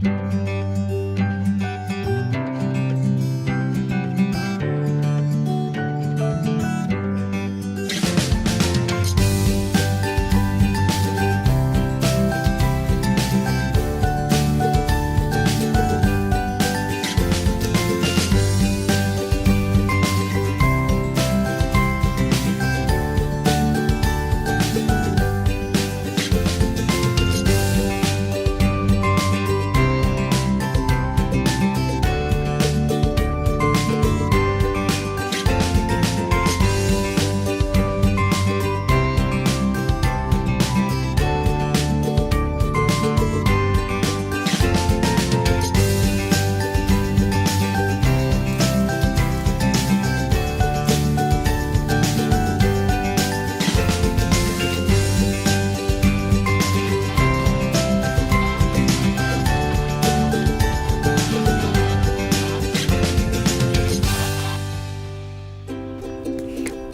Música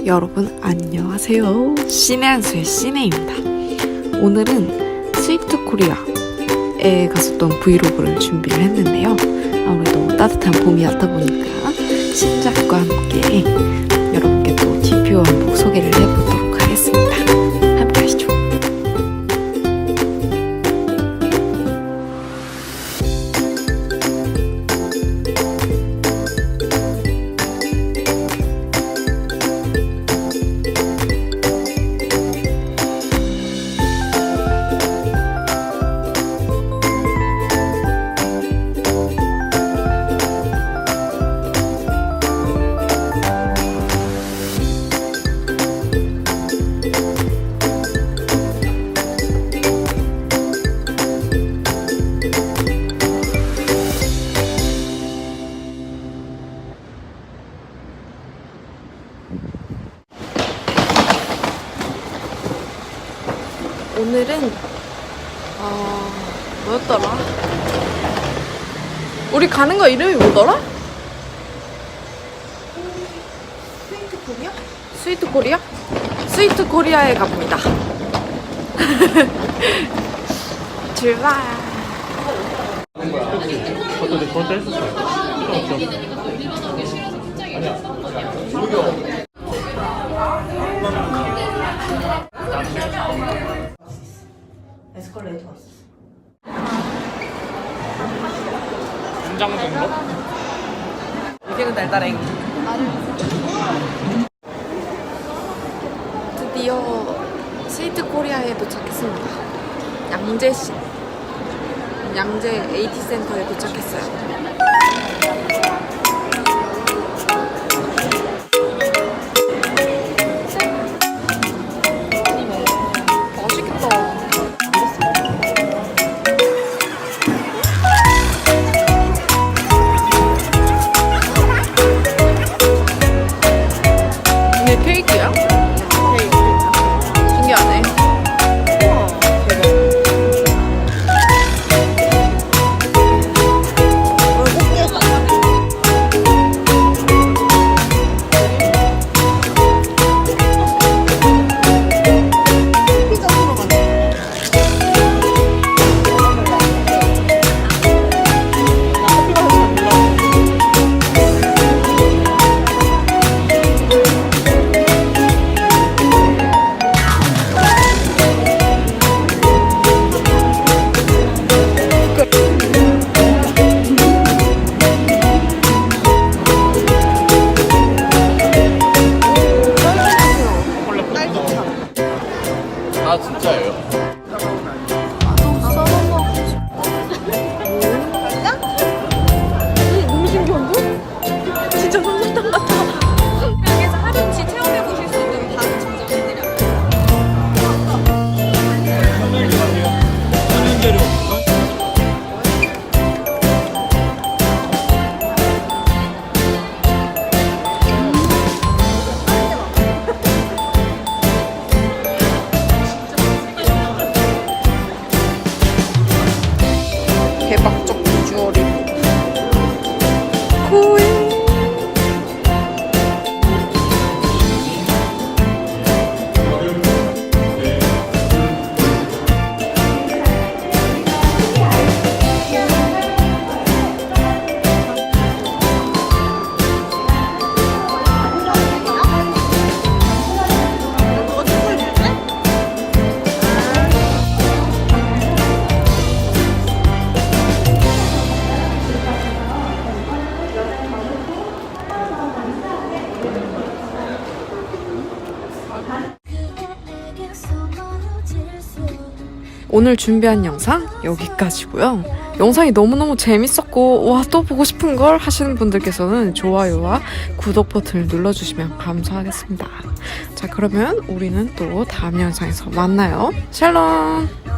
여러분 안녕하세요. 신의 한수의 신혜입니다. 오늘은 스위트 코리아에 갔었던 브이로그를 준비를 했는데요. 아무래도 따뜻한 봄이었다 보니까 신작과 함께 여러분께 또 지표 한번 소개를 해보도록 오늘은 어 뭐였더라? 우리 가는 거 이름이 뭐더라? 스위트 코리아? 스위트 코리아? 스위트 코리아에 갑니다. 출발. 그것도 내 그것도 했었어요. 필요 에스컬레이터가 있었어. 한장 정도? 이게는 달달행. 드디어 스위트 코리아에 도착했습니다. 양재시 양재 AT 센터에 도착했어요. 오늘 준비한 영상 여기까지고요. 영상이 너무너무 재밌었고 와 또 보고 싶은 걸 하시는 분들께서는 좋아요와 구독 버튼을 눌러주시면 감사하겠습니다. 자 그러면 우리는 또 다음 영상에서 만나요. 샬롬!